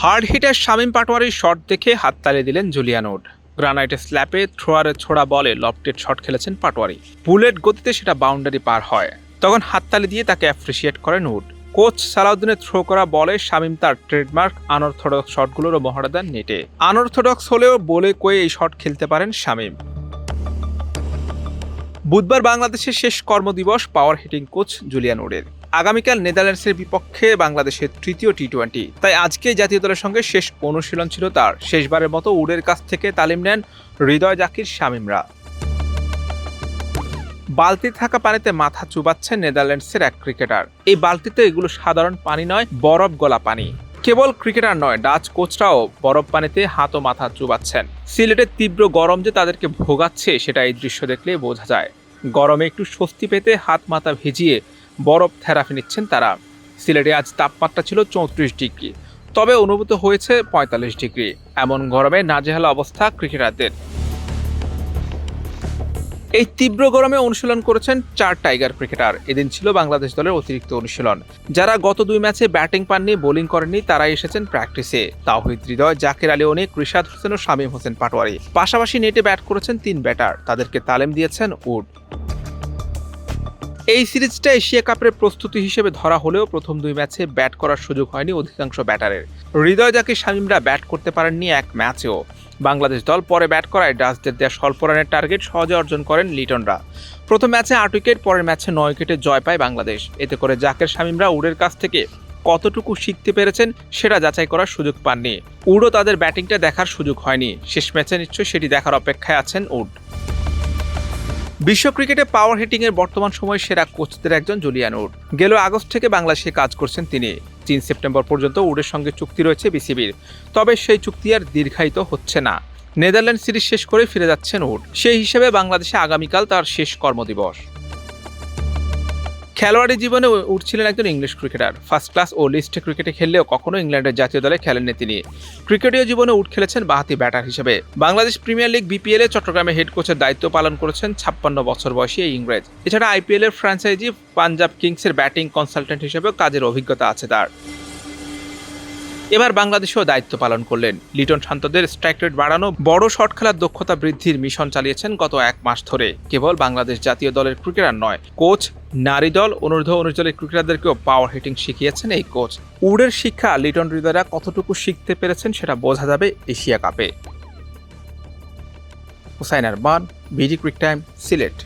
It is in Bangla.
হার্ড হিটার শামীম পাটোয়ারির শট দেখে হাততালি দিলেন জুলিয়ান উড গ্রানাইটের স্ল্যাপে থ্রোয়ারের ছোড়া বলে লফটেড শট খেলেছেন পাটোয়ারি। বুলেট গতিতে সেটা বাউন্ডারি পার হয়। তখন হাততালি দিয়ে তাকে অ্যাপ্রিসিয়েট করেন উড কোচ সালাউদ্দিনের থ্রো করা বলে শামীম তার ট্রেডমার্ক আনঅর্থোডক্স শটগুলোরও মহড়া দেন নেটে। আনঅর্থোডক্স হলেও বলে কয়ে এই শট খেলতে পারেন শামীম। বুধবার বাংলাদেশের শেষ কর্মদিবস পাওয়ার হিটিং কোচ জুলিয়ান উডের আগামীকাল নেদারল্যান্ডসের বিপক্ষে বাংলাদেশের তৃতীয় টি টোয়েন্টি তাই আজকে জাতীয় দলের সঙ্গে শেষ অনুশীলন ছিল তার। শেষবারের মতো উডের কাছ থেকে তালিম নেন হৃদয় জাকির শামীমরা। বালতি থাকা পানিতে মাথা চুবাচ্ছেন নেদারল্যান্ডসের এক ক্রিকেটার এই বালতিতে এগুলো সাধারণ পানি নয়, বরফ গলা পানি। কেবল ক্রিকেটার নয়, ডাচ কোচরাও বরফ পানিতে হাত ও মাথা চুবাচ্ছেন। সিলেটের তীব্র গরম যে তাদেরকে ভোগাচ্ছে, সেটা এই দৃশ্য দেখলে বোঝা যায়। গরমে একটু স্বস্তি পেতে হাত মাথা ভিজিয়ে বরফ থেরাপি নিচ্ছেন তারা। সিলেটে আজ তাপমাত্রা ছিল চৌত্রিশ ডিগ্রি, তবে অনুভূত হয়েছে পঁয়তাল্লিশ ডিগ্রি। এমন গরমে নাজেহাল অবস্থা ক্রিকেটারদের। এই তীব্র গরমে অনুশীলন করেছেন চার টাইগার ক্রিকেটার। এদিন ছিল বাংলাদেশ দলের অতিরিক্ত অনুশীলন। যারা গত দুই ম্যাচে ব্যাটিং পাননি, বোলিং করেননি তারা এসেছেন প্র্যাকটিসে। তাওহিদ হৃদয়, জাকির আলী অনেক রিশাদ হোসেন ও শামীম হোসেন পাটোয়ারি। পাশাপাশি নেটে ব্যাট করেছেন তিন ব্যাটার, তাদেরকে তালিম দিয়েছেন উড। এই সিরিজটা এশিয়া কাপের প্রস্তুতি হিসেবে ধরা হলেও প্রথম দুই ম্যাচে ব্যাট করার সুযোগ হয়নি অধিকাংশ ব্যাটারের। হৃদয়, জাকির, শামীমরা ব্যাট করতে পারেননি এক ম্যাচেও। বাংলাদেশ দল পরে ব্যাট করায় ডাচদের দেওয়া স্বল্প রানের টার্গেট সহজে অর্জন করেন লিটনরা। প্রথম ম্যাচে আট উইকেট, পরের ম্যাচে নয় উইকেটে জয় পায় বাংলাদেশ। এতে করে জাকের শামীমরা উডের কাছ থেকে কতটুকু শিখতে পেরেছেন সেটা যাচাই করার সুযোগ পাননি। উডও তাদের ব্যাটিংটা দেখার সুযোগ হয়নি। শেষ ম্যাচে নিশ্চয়ই সেটি দেখার অপেক্ষায় আছেন উড বিশ্ব ক্রিকেটে পাওয়ার হিটিং এর বর্তমান সময়ে সেরা কোচদের একজন জুলিয়ান উড। গেল আগস্ট থেকে বাংলাদেশে কাজ করছেন তিনি। তিন সেপ্টেম্বর পর্যন্ত উডের সঙ্গে চুক্তি রয়েছে বিসিবির। তবে সেই চুক্তি আর দীর্ঘায়িত হচ্ছে না। নেদারল্যান্ড সিরিজ শেষ করে ফিরে যাচ্ছেন উড। সেই হিসেবে বাংলাদেশে আগামীকাল তার শেষ কর্মদিবস। খেলোয়াড়ি জীবনে উঠছিলেন একজন ইংলিশ ক্রিকেটার। ফার্স্ট ক্লাস ও লিস্টে ক্রিকেটে খেললেও কখনো ইংল্যান্ডের জাতীয় দলে খেলেননি তিনি। ক্রিকেটীয় জীবনে উঠ খেলেছেন বাহাতি ব্যাটার হিসেবে। বাংলাদেশ প্রিমিয়ার লিগ বিপিএল চট্টগ্রামে হেড কোচের দায়িত্ব পালন করেছেন ছাপ্পান্ন বছর বয়সী এই ইংরেজ। এছাড়া আইপিএল এর ফ্র্যাঞ্চাইজি পাঞ্জাব কিংসের ব্যাটিং কনসালটেন্ট হিসেবেও কাজের অভিজ্ঞতা আছে তার। এবার বাংলাদেশেও দায়িত্ব পালন করলেন। লিটন শান্তদের স্ট্রাইক রেট বাড়ানো, বড় শট খেলার দক্ষতা বৃদ্ধির মিশন চালিয়েছেন গত এক মাস ধরে। কেবল বাংলাদেশ জাতীয় দলের ক্রিকেটার নয় কোচ নারী দল অনূর্ধ্ব উনিশ দলের ক্রিকেটারদেরকেও পাওয়ার হিটিং শিখিয়েছেন এই কোচ উডের শিক্ষা লিটন হৃদয়রা কতটুকু শিখতে পেরেছেন সেটা বোঝা যাবে এশিয়া কাপে। Hussain Arman BD crick time, Sylhet.